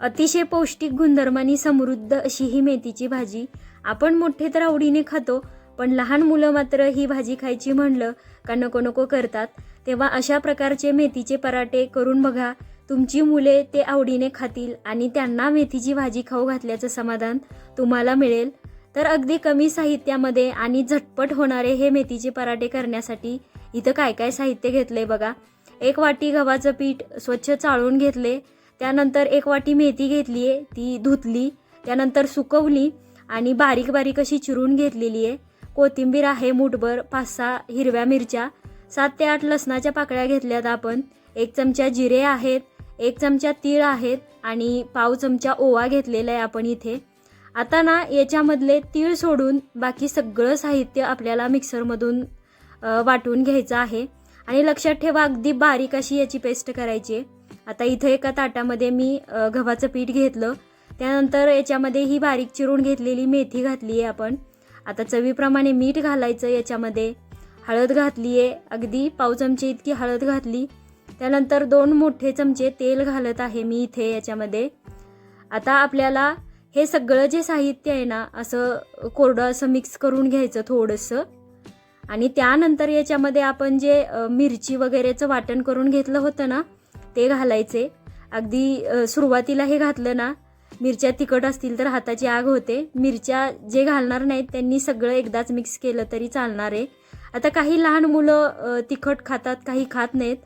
अतिशय पौष्टिक गुणधर्मांनी समृद्ध अशी ही मेथीची भाजी. आपण मोठे तर आवडीने खातो पण लहान मुलं मात्र ही भाजी खायची म्हणलं का नको नको करतात. तेव्हा अशा प्रकारचे मेथीचे पराठे करून बघा. तुमची मुले ते आवडीने खातील आणि त्यांना मेथीची भाजी खाऊ घातल्याचं समाधान तुम्हाला मिळेल. तर अगदी कमी साहित्यामध्ये आणि झटपट होणारे हे मेथीचे पराठे करण्यासाठी इथं काय काय साहित्य घेतलंय बघा. एक वाटी गव्हाचं पीठ स्वच्छ चाळून घेतले. त्यानंतर एक वाटी मेथी घेतली आहे ती धुतली त्यानंतर सुकवली आणि बारीक बारीक अशी चिरून घेतलेली आहे. कोथिंबीर आहे मुठभर पाच सहा हिरव्या मिरच्या सात ते आठ लसणाच्या पाकळ्या घेतल्यात आपण. एक चमचा जिरे आहेत एक चमचा तीळ आहेत आणि पाव चमचा ओवा घेतलेला आहे आपण इथे. आता ना याच्यामधले तीळ सोडून बाकी सगळं साहित्य आपल्याला मिक्सरमधून वाटून घ्यायचं आहे. आणि लक्षात ठेवा अगदी बारीक अशी याची पेस्ट करायची आहे. आता इथं एका ताटामध्ये मी गव्हाचं पीठ घेतलं. त्यानंतर याच्यामध्ये ही बारीक चिरून घेतलेली मेथी घातली आहे आपण. आता चवीप्रमाणे मीठ घालायचं याच्यामध्ये. हळद घातली आहे अगदी पाव चमचे इतकी हळद घातली. त्यानंतर दोन मोठे चमचे तेल घालत आहे मी इथे याच्यामध्ये. आता आपल्याला हे सगळं जे साहित्य आहे ना असं कोरडं असं मिक्स करून घ्यायचं थोडंसं. आणि त्यानंतर याच्यामध्ये आपण जे मिरची वगैरेचं वाटण करून घेतलं होतं ना ते घालायचे. अगदी सुरुवातीला हे घातलं ना मिरच्या तिखट असतील तर हाताची आग होते. मिरच्या जे घालणार नाहीत त्यांनी सगळं एकदाच मिक्स केलं तरी चालणार आहे. आता काही लहान मुलं तिखट खातात काही खात नाहीत.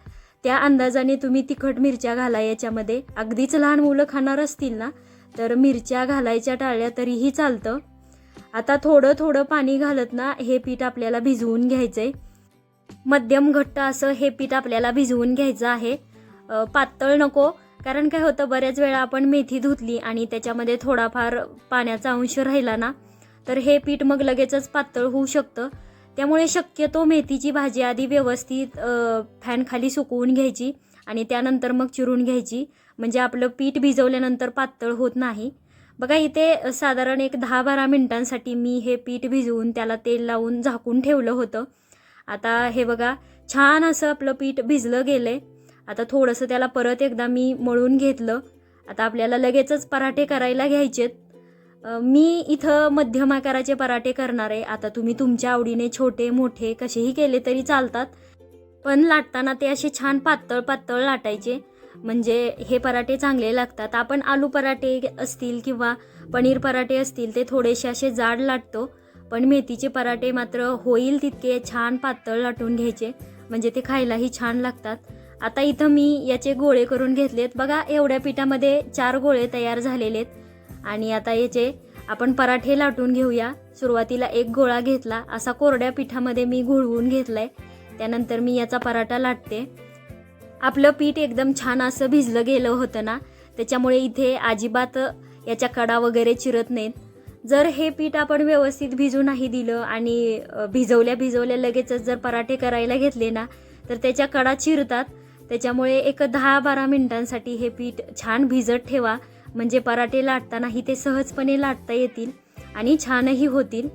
त्या अंदाजाने तुम्ही तिखट मिरच्या घाला याच्यामध्ये. अगदीच लहान मुलं खाणार असतील ना तर मिरच्या घालायच्या टाळल्या तरीही चालतं. आता थोडं थोडं पाणी घालत ना हे पीठ आपल्याला भिजवून घ्यायचं आहे मध्यम घट्ट असं हे पीठ आपल्याला भिजवून घ्यायचं आहे. पातळ नको. कारण काय होतं बऱ्याच वेळा आपण मेथी धुतली आणि त्याच्यामध्ये थोडाफार पाण्याचा अंश राहिला ना तर हे पीठ मग लगेचच पातळ होऊ शकतं. त्यामुळे शक्यतो मेथीची भाजी आधी व्यवस्थित फॅनखाली सुकवून घ्यायची आणि त्यानंतर मग चिरून घ्यायची. म्हणजे आपलं पीठ भिजवल्यानंतर पातळ होत नाही. बघा इथे साधारण एक दहा बारा मिनिटांसाठी मी हे पीठ भिजवून त्याला तेल लावून झाकून ठेवलं होतं. आता हे बघा छान असं आपलं पीठ भिजलं गेलं आहे आता थोडंसं त्याला परत एकदा मी मळून घेतलं. आता आपल्याला लगेचच पराठे करायला घ्यायचेत. मी इथं मध्यम आकाराचे पराठे करणार आहे. आता तुम्ही तुमच्या आवडीने छोटे मोठे कसेही केले तरी चालतात. पण लाटताना ते असे छान पातळ पातळ लाटायचे. म्हणजे हे पराठे चांगले लागतात. आपण आलू पराठे असतील किंवा पनीर पराठे असतील ते थोडेसे असे जाड लाटतो. पण मेथीचे पराठे मात्र होईल तितके छान पातळ लाटून घ्यायचे. म्हणजे ते खायलाही छान लागतात. आता इथं मी याचे गोळे करून घेतलेत. बघा एवढ्या पिठामध्ये चार गोळे तयार झालेले आहेत आणि आता याचे आपण पराठे लाटून घेऊया. सुरुवातीला एक गोळा घेतला. असा कोरड्या पिठामध्ये मी घुळवून घेतलाय. त्यानंतर मी याचा पराठा लाटते. आपलं पीठ एकदम छान असं भिजलं गेलं होतं ना त्याच्यामुळे इथे अजिबात याच्या कडा वगैरे चिरत नाहीत. जर हे पीठ आपण व्यवस्थित भिजू नाही दिलं आणि भिजवल्या भिजवल्या लगेचच जर पराठे करायला घेतले ना तर त्याच्या कडा चिरतात. त्याच्यामुळे एक दहा बारा मिनिटांसाठी हे पीठ छान भिजत ठेवा. म्हणजे पराठे लाटतानाही ते सहजपणे लाटता येतील आणि छानही होतील.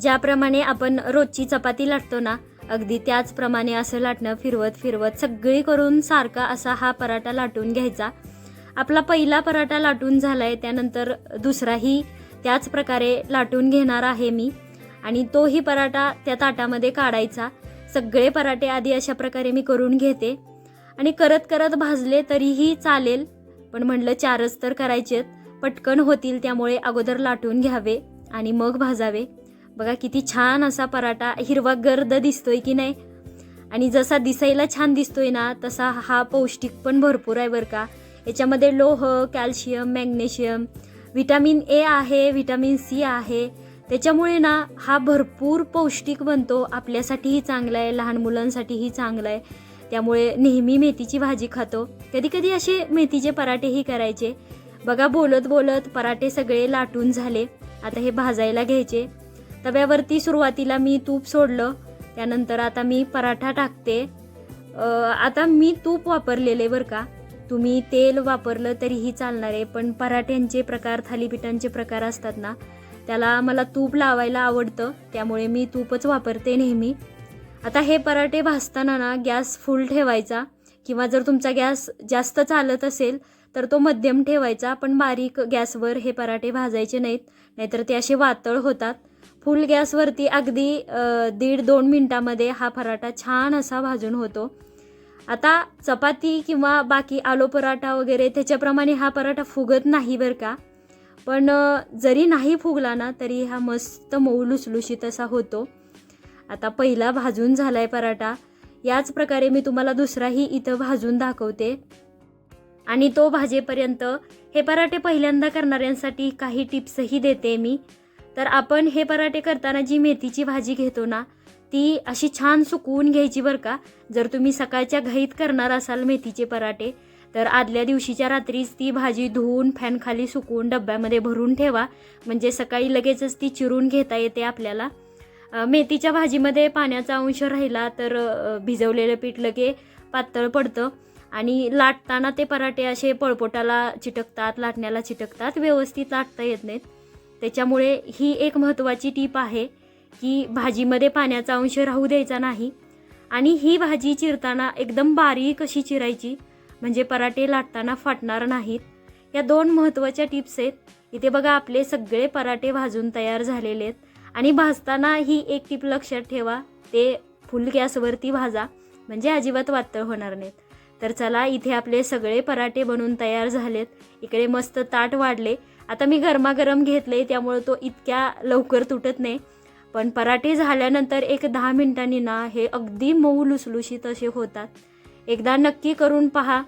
ज्याप्रमाणे आपण रोजची चपाती लाटतो ना अगदी त्याचप्रमाणे असं लाटणं फिरवत फिरवत सगळी करून सारखा असा हा पराठा लाटून घ्यायचा. आपला पहिला पराठा लाटून झाला आहे त्यानंतर दुसराही त्याच प्रकारे लाटून घेणार आहे मी. आणि तोही पराठा त्या ताटामध्ये काढायचा. सगळे पराठे आधी अशा प्रकारे मी करून घेते. आणि करत करत भाजले तरीही चालेल. पण म्हणलं चारच तर करायचेत पटकन होतील त्यामुळे अगोदर लाटून घ्यावे आणि मग भाजावे. बघा किती छान असा पराठा हिरवा गर्द दिसतोय की नाही? आणि जसा दिसायला छान दिसतोय ना तसा हा पौष्टिक पण भरपूर आहे बरं का. याच्यामध्ये लोह कॅल्शियम मॅग्नेशियम व्हिटॅमिन ए आहे व्हिटॅमिन सी आहे त्याच्यामुळे ना हा भरपूर पौष्टिक बनतो. आपल्यासाठीही चांगला आहे लहान मुलांसाठीही चांगला आहे. त्यामुळे नेहमी मेथीची भाजी खातो. कधी कधी असे मेथीचे पराठेही करायचे. बघा बोलत बोलत पराठे सगळे लाटून झाले. आता हे भाजायला घ्यायचे. तव्यावरती सुरुवातीला मी तूप सोडलं. त्यानंतर आता मी पराठा टाकते. आता मी तूप वापरलेले बरं का. तुम्ही तेल वापरलं तरीही चालणार आहे पण पराठ्यांचे प्रकार थालीपीठांचे प्रकार असतात ना त्याला मला तूप लावायला आवडतं त्यामुळे मी तूपच वापरते नेहमी. आता हे पराठे भाजताना ना गॅस फुल ठेवायचा किंवा जर तुमचा गॅस जास्त चालत असेल तर तो मध्यम ठेवायचा पण बारीक गॅसवर हे पराठे भाजायचे नाहीत नाहीतर ते असे वातळ होतात. फुल गॅसवरती अगदी दीड दोन मिनटामध्ये हा पराठा छान असा भाजून होतो. आता चपाती किंवा बाकी आलो पराठा वगैरे त्याच्याप्रमाणे हा पराठा फुगत नाही बरं का. पण जरी नाही फुगला ना तरी हा मस्त मऊ लुसलुशीत असा होतो. आता पहिला भाजून झाला आहे पराठा. याच प्रकारे मी तुम्हाला दुसराही इथं भाजून दाखवते. आणि तो भाजेपर्यंत हे पराठे पहिल्यांदा करणाऱ्यांसाठी काही टिप्सही देते मी. तर आपण हे पराठे करताना जी मेथीची भाजी घेतो ना ती अशी छान सुकवून घ्यायची बरं का. जर तुम्ही सकाळच्या घाईत करणार असाल मेथीचे पराठे तर आदल्या दिवशीच्या रात्रीच ती भाजी धुवून फॅनखाली सुकवून डब्यामध्ये भरून ठेवा. म्हणजे सकाळी लगेचच ती चिरून घेता येते आपल्याला. मेथीच्या भाजीमध्ये पाण्याचा अंश राहिला तर भिजवलेलं पीठ लगे पातळ पडतं. आणि लाटताना ते पराठे असे पळपोटाला चिटकतात लाटण्याला चिटकतात व्यवस्थित लाटता येत नाहीत. त्याच्यामुळे ही एक महत्त्वाची टीप आहे की भाजीमध्ये पाण्याचा अंश राहू द्यायचा नाही. आणि ही भाजी चिरताना एकदम बारीक अशी चिरायची. म्हणजे पराठे लाटताना फाटणार नाहीत. या दोन महत्त्वाच्या टिप्स आहेत. इथे बघा आपले सगळे पराठे भाजून तयार झालेले आहेत. आणि भाजताना ही एक टीप लक्षात ठेवा. ते फुल गॅसवरती भाजा. म्हणजे अजिबात वातळ होणार नाहीत. तर चला इथे आपले सगळे पराठे बनून तयार झालेत. इकडे मस्त ताट वाढले. आता मी गरमागरम घेतले त्यामुळे तो इतक्या लवकर तुटत नाही. पण पराठे झाल्यानंतर एक दहा मिनिटांनी ना हे अगदी मऊ लुसलुशीत असे होतात. एकदा नक्की करून पहा.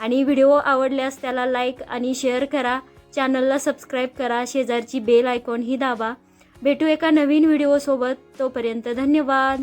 आणि व्हिडिओ आवडल्यास त्याला लाईक आणि शेअर करा. चॅनलला सबस्क्राईब करा. शेजारची बेल आयकॉन ही दाबा. भेटू एका नवीन व्हिडिओसोबत तोपर्यंत धन्यवाद.